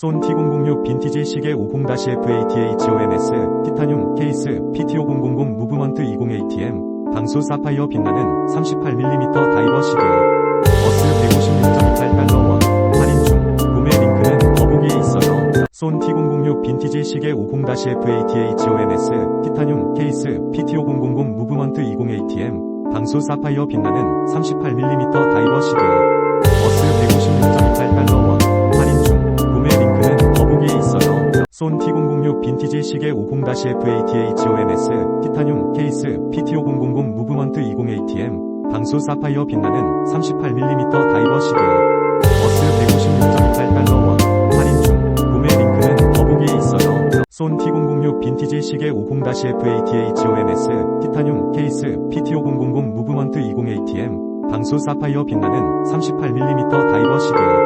손 T006 빈티지 시계 50-FATHONS 티타늄 케이스 PT5000 무브먼트 20ATM 방수 사파이어 빛나는 38mm 다이버 시계. 버스 156.28달러 원 할인 중. 구매 링크는 더보기에 있어요. 손 T006 빈티지 시계 50-FATHONS 티타늄 케이스 PT5000 무브먼트 20ATM 방수 사파이어 빛나는 38mm 다이버 시계 손 T006 빈티지 시계 50-FATHONS 티타늄 케이스 PT5000 무브먼트 20ATM 방수 사파이어 빛나는 38mm 다이버 시계. 버스 156.28달러 원 할인 중. 구매 링크는 더보기에 있어요. 손 T006 빈티지 시계 50-FATHONS 티타늄 케이스 PT5000 무브먼트 20ATM 방수 사파이어 빛나는 38mm 다이버 시계